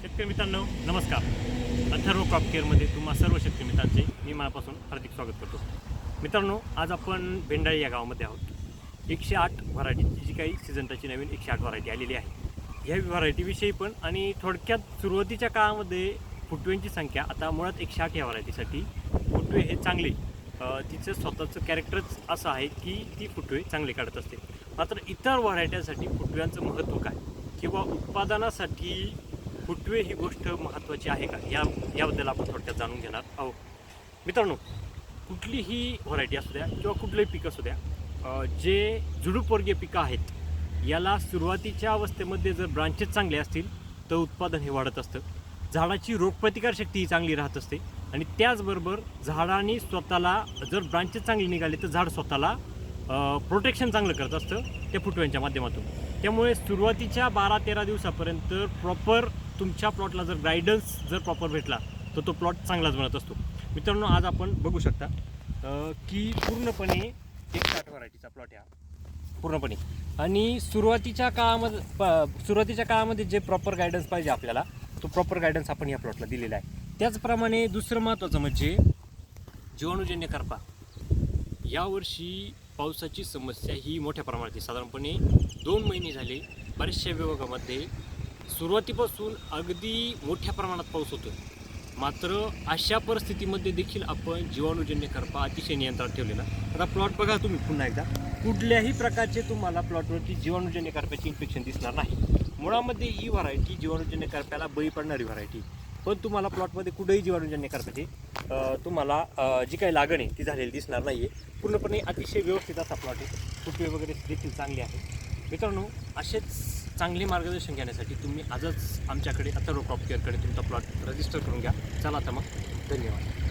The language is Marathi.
शेतकरी मित्रांनो नमस्कार. अथर्व क्रॉप केअरमध्ये तुम्हा सर्व शेतकरी मित्रांचे मी मनापासून हार्दिक स्वागत करतो. मित्रांनो आज आपण भेंडाळी या गावामध्ये आहोत. एकशे आठ व्हरायटीची जी काही सिजंटाची नवीन एकशे आठ व्हरायटी आलेली आहे. ह्या व्हरायटीविषयी पण आणि थोडक्यात सुरुवातीच्या काळामध्ये फुटव्यांची संख्या आता मुळात एकशे आठ या व्हरायटीसाठी फुटवे हे चांगले. तिचं स्वतःचं कॅरेक्टरच असं आहे की ती फुटवे चांगले काढत असते. मात्र इतर व्हरायट्यांसाठी फुटव्यांचं महत्त्व काय? किंवा उत्पादनासाठी फुटवे ही गोष्ट महत्त्वाची आहे का? या याबद्दल आपण थोडक्यात जाणून घेणार आहोत. मित्रांनो कुठलीही व्हरायटी असू द्या किंवा कुठलंही पीक असू द्या जे झुडूपवर्गीय पिकं आहेत याला सुरुवातीच्या अवस्थेमध्ये जर ब्रांचेस चांगले असतील तर उत्पादन हे वाढत असतं. झाडाची रोगप्रतिकारशक्ती ही चांगली राहत असते. आणि त्याचबरोबर झाडाने स्वतःला जर ब्रांचेस चांगले निघाले तर झाड स्वतःला प्रोटेक्शन चांगलं करत असतं त्या फुटव्यांच्या माध्यमातून. त्यामुळे सुरुवातीच्या बारा तेरा दिवसापर्यंत प्रॉपर तुमच्या प्लॉटला जर गायडन्स जर प्रॉपर भेटला तर तो प्लॉट चांगलाच बनत असतो. मित्रांनो आज आपण बघू शकता की पूर्णपणे एक साठ व्हरायटीचा प्लॉट हा. पूर्णपणे. आणि सुरुवातीच्या काळामध्ये प- सुरुवातीच्या काळामध्ये जे प्रॉपर गायडन्स पाहिजे आपल्याला तो प्रॉपर गायडन्स आपण या प्लॉटला दिलेला आहे. त्याचप्रमाणे दुसरं महत्त्वाचं म्हणजे जीवाणूजन्य करपा. यावर्षी पावसाची समस्या ही मोठ्या प्रमाणात आहे साधारणपणे दोन महिने झाले बऱ्याचशा विभागामध्ये सुरुवातीपासून अगदी मोठ्या प्रमाणात पाऊस होतो मात्र अशा परिस्थितीमध्ये देखील आपण जीवाणूजन्य करपा अतिशय नियंत्रणात ठेवलेला. आता प्लॉट बघा तुम्ही पुन्हा एकदा. कुठल्याही प्रकारचे तुम्हाला प्लॉटवरती जीवाणूजन्य करप्याचे इन्फेक्शन दिसणार नाही. मुळामध्ये ही व्हरायटी जीवाणूजन्य करप्याला बळी पडणारी व्हरायटी पण तुम्हाला प्लॉटमध्ये कुठेही जीवाणूजन्य करप्याचे तुम्हाला जी काही लागण आहे ती झालेली दिसणार नाही आहे पूर्णपणे अतिशय व्यवस्थित असा प्लॉट आहे. फुटवे वगैरे देखील चांगले आहे मित्रांनो असेच चांगले मार्गदर्शन घेण्यासाठी तुम्ही आजच आमच्याकडे अथर्व क्रॉप केअरकडे तुमचा प्लॉट रजिस्टर करून घ्या. चला आता मग धन्यवाद.